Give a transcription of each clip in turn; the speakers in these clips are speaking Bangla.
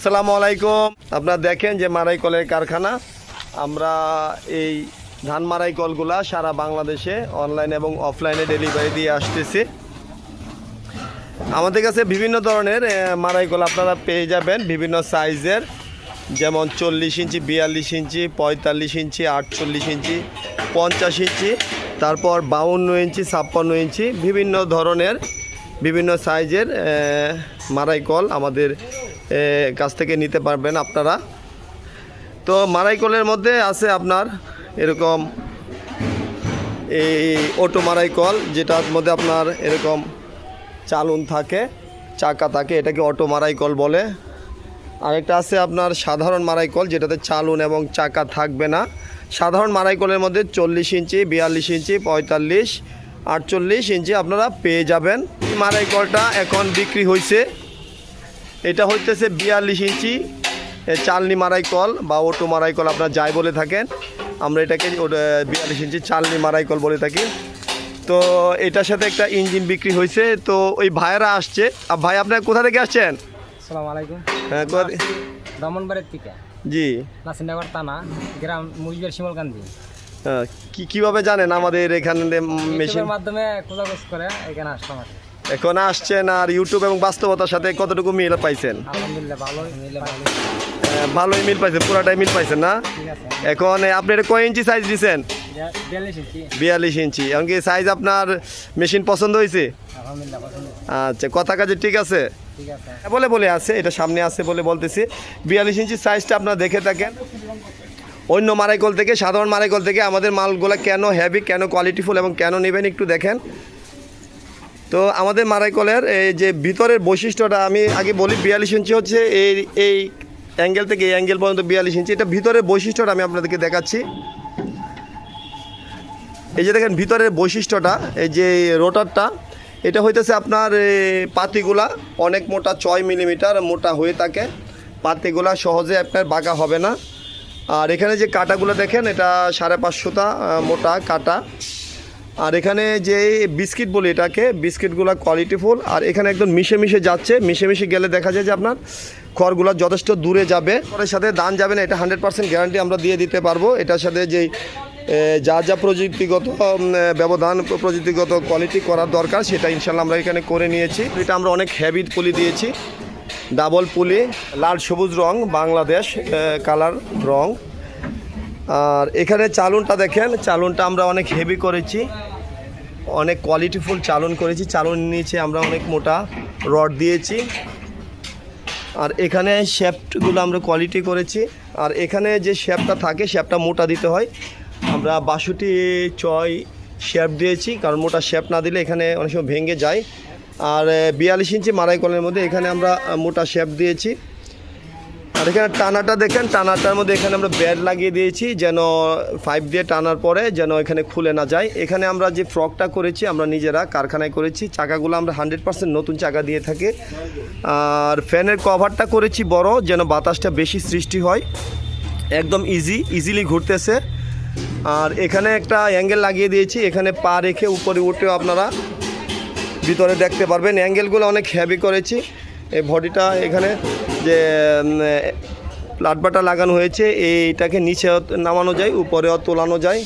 আসসালামু আলাইকুম। আপনারা দেখেন যে মারাই কলের কারখানা। আমরা এই ধান মারাই কলগুলা সারা বাংলাদেশে অনলাইন এবং অফলাইনে ডেলিভারি দিয়ে আসতেছি। আমাদের কাছে বিভিন্ন ধরনের মারাই কল আপনারা পেয়ে যাবেন বিভিন্ন সাইজের। যেমন চল্লিশ ইঞ্চি, বিয়াল্লিশ ইঞ্চি, পঁয়তাল্লিশ ইঞ্চি, আটচল্লিশ ইঞ্চি, পঞ্চাশ ইঞ্চি, তারপর বাউন্ন ইঞ্চি, ছাপ্পান্ন ইঞ্চি, বিভিন্ন ধরনের, বিভিন্ন সাইজের মারাই কল আমাদের কাছ থেকে নিতে পারবেন আপনারা। তো মারাই কলের মধ্যে আছে আপনার এরকম এই অটো মারাই কল যেটার মধ্যে আপনার এরকম চালুন থাকে, চাকা থাকে, এটাকে অটো মারাই কল বলে। আরেকটা আছে আপনার সাধারণ মারাই কল যেটাতে চালুন এবং চাকা থাকবে না। সাধারণ মারাই কলের মধ্যে চল্লিশ ইঞ্চি, বিয়াল্লিশ ইঞ্চি, পঁয়তাল্লিশ, আটচল্লিশ ইঞ্চি আপনারা পেয়ে যাবেন। এই মারাই কলটা এখন বিক্রি হয়েছে এটা হইতেছে বিয়াল্লিশ ইঞ্চি এ, চালনি মারাই কল বা অটো মারাই কল আপনারা যাই বলে থাকেন। আমরা এটাকে বিয়াল্লিশ ইঞ্চি চালনি মারাই কল বলে থাকি। তো এটার সাথে একটা ইঞ্জিন বিক্রি হয়েছে তো ওই ভাইয়েরা আসছে। আর ভাই আপনারা কোথা থেকে আসছেন? হ্যাঁ কোথা থেকে? জি। নাসিনগর থানা গ্রাম মুজিবের শিমলকান্দি হ্যাঁ, কি কীভাবে জানেন আমাদের এখানে মেশিনের মাধ্যমে খোঁজাখোঁজ করে এখানে আসলাম আর। এখন আসছেন আর ইউটিউব এবং বাস্তবতার সাথে কতটুকু মিল পাইছেন? হ্যাঁ, ভালোই মিল পাইছেন পুরাটাই মিল পাইছেন না? এখন আপনি এটা কয় ইঞ্চি সাইজ বিয়া- বিয়াল্লিশ ইঞ্চি। এমনকি সাইজ আপনার মেশিন পছন্দ হয়েছে আচ্ছা কথা কাজে ঠিক আছে? ঠিক আছে। হ্যাঁ, বলে বলে আছে এটা সামনে আছে বলে বলতেছি। বিয়াল্লিশ ইঞ্চি সাইজটা আপনারা দেখে থাকেন। অন্য মারাইকল থেকে সাধারণ মারাইকল থেকে আমাদের মালগুলো কেন হ্যাভি কেন কোয়ালিটিফুল এবং কেন নেবেন একটু দেখেন। তো আমাদের মারাইকলের এই যে ভিতরের বৈশিষ্ট্যটা আমি আগে বলি, বিয়াল্লিশ ইঞ্চি হচ্ছে এই এই অ্যাঙ্গেল থেকে এই অ্যাঙ্গেল পর্যন্ত বিয়াল্লিশ ইঞ্চি। এটা ভিতরের বৈশিষ্ট্যটা আমি আপনাদেরকে দেখাচ্ছি। এই যে দেখেন ভিতরের বৈশিষ্ট্যটা, এই যে রোটারটা, এটা হইতেছে আপনার পাতিগুলা অনেক মোটা ছয় মিলিমিটার মোটা হয়ে থাকে। পাতিগুলা সহজে আপনার বাঁকা হবে না। আর এখানে যে কাটাগুলো দেখেন, এটা সাড়ে পাঁচশোটা মোটা কাটা। আর এখানে যে বিস্কিট বলি এটাকে, বিস্কিটগুলো কোয়ালিটিফুল আর এখানে একদম মিশে মিশে যাচ্ছে। মিশে মিশে গেলে দেখা যায় যে আপনার খড়গুলো যথেষ্ট দূরে যাবে। খড়ের সাথে দান যাবে না, এটা হান্ড্রেড পার্সেন্ট গ্যারান্টি আমরা দিয়ে দিতে পারব। এটার সাথে যেই যা যা প্রযুক্তিগত ব্যবধান প্রযুক্তিগত কোয়ালিটি করার দরকার, সেটা ইনশাল্লাহ আমরা এখানে করে নিয়েছি। এটা আমরা অনেক হ্যাবিট পুলি দিয়েছি। ডাবল পুলি লাল সবুজ রং, বাংলাদেশ কালার রং। আর এখানে চালুনটা দেখেন, চালুনটা আমরা অনেক হেভি করেছি। অনেক কোয়ালিটিফুল চালন করেছি। চালন নিচে আমরা অনেক মোটা রড দিয়েছি। আর এখানে শেপটগুলো আমরা কোয়ালিটি করেছি। আর এখানে যে শ্যাপটা থাকে শ্যাপটা মোটা দিতে হয়। আমরা বাষট্টি ছয় শ্যাপ দিয়েছি, কারণ মোটা শ্যাপ না দিলে এখানে অনেক সময় ভেঙে যায়। আর বিয়াল্লিশ ইঞ্চি মারাই কলের মধ্যে এখানে আমরা মোটা শ্যাপ দিয়েছি। আর এখানে টানাটা দেখেন, টানাটার মধ্যে এখানে আমরা ব্যাড লাগিয়ে দিয়েছি, যেন ফাইভ দিয়ে টানার পরে যেন এখানে খুলে না যায়। এখানে আমরা যে ফ্রকটা করেছি, আমরা নিজেরা কারখানায় করেছি। চাকাগুলো আমরা হান্ড্রেড পার্সেন্ট নতুন চাকা দিয়ে থাকি। আর ফ্যানের কভারটা করেছি বড়, যেন বাতাসটা বেশি সৃষ্টি হয়। একদম ইজি ইজিলি ঘুরতেছে। আর এখানে একটা অ্যাঙ্গেল লাগিয়ে দিয়েছি, এখানে পা রেখে উপরে উঠেও আপনারা ভিতরে দেখতে পারবেন। অ্যাঙ্গেলগুলো অনেক হেভি করেছি। এই বডিটা এখানে যে প্লাটবাটা লাগানো হয়েছে, এইটাকে নিচে নামানো যায়, উপরেও তোলানো যায়।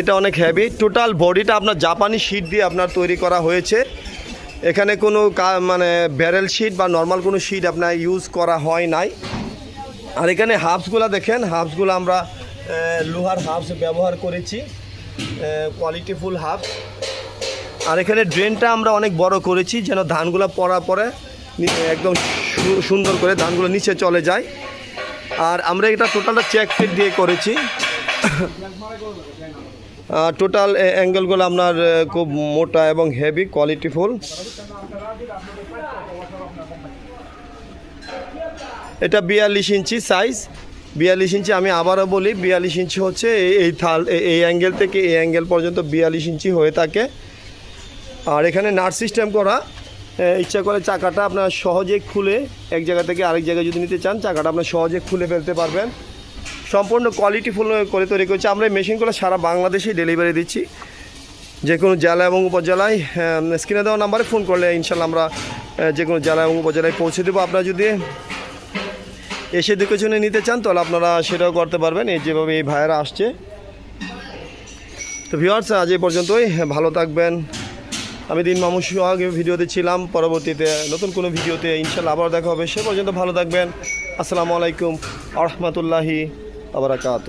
এটা অনেক হেভি টোটাল বডিটা আপনার জাপানি শিট দিয়ে আপনার তৈরি করা হয়েছে। এখানে কোনো মানে ব্যারেল শিট বা নর্মাল কোনো শিট আপনার ইউজ করা হয় নাই। আর এখানে হাফসগুলো দেখেন হাফসগুলো আমরা লোহার হাফস ব্যবহার করেছি। কোয়ালিটিফুল হাফস আর এখানে ড্রেনটা আমরা অনেক বড় করেছি, যেন ধানগুলো পড়ার পরে একদম সুন্দর করে ধানগুলো নিচে চলে যায়। আর আমরা এটা টোটালটা চেক ফিট দিয়ে করেছি। টোটাল অ্যাঙ্গেলগুলো আপনার খুব মোটা এবং হেভি কোয়ালিটিফুল এটা বিয়াল্লিশ ইঞ্চি সাইজ বিয়াল্লিশ ইঞ্চি আমি আবারও বলি, বিয়াল্লিশ ইঞ্চি হচ্ছে এই- থাল এই- অ্যাঙ্গেল থেকে এই অ্যাঙ্গেল পর্যন্ত বিয়াল্লিশ ইঞ্চি হয়ে থাকে। আর এখানে নাট সিস্টেম করা ইচ্ছা করে চাকাটা আপনার সহজে খুলে এক জায়গা থেকে আরেক জায়গায় যদি নিতে চান, চাকাটা আপনার সহজে খুলে ফেলতে পারবেন। সম্পূর্ণ কোয়ালিটিফুল করে তৈরি করছি। আমরা এই মেশিনগুলো সারা বাংলাদেশেই ডেলিভারি দিচ্ছি। যে কোনো জেলা এবং উপজেলায় স্ক্রিনে দেওয়া নাম্বারে ফোন করলে ইনশাল্লাহ আমরা যে কোনো জেলা এবং উপজেলায় পৌঁছে দেবো। আপনারা যদি এসে দেখে শুনে নিতে চান, তাহলে আপনারা সেটাও করতে পারবেন। এই যেভাবে এই ভাইয়েরা আসছে। তো ভিওয়ার্স আজ এই পর্যন্তই। ভালো থাকবেন। আমি দিন মামু আগে ভিডিওতে ছিলাম, পরবর্তীতে নতুন কোনো ভিডিওতে ইনশাল্লাহ আবার দেখা হবে। সে পর্যন্ত ভালো থাকবেন। আসসালামু আলাইকুম আরহামতুল্লাহি আবার আবরাকাত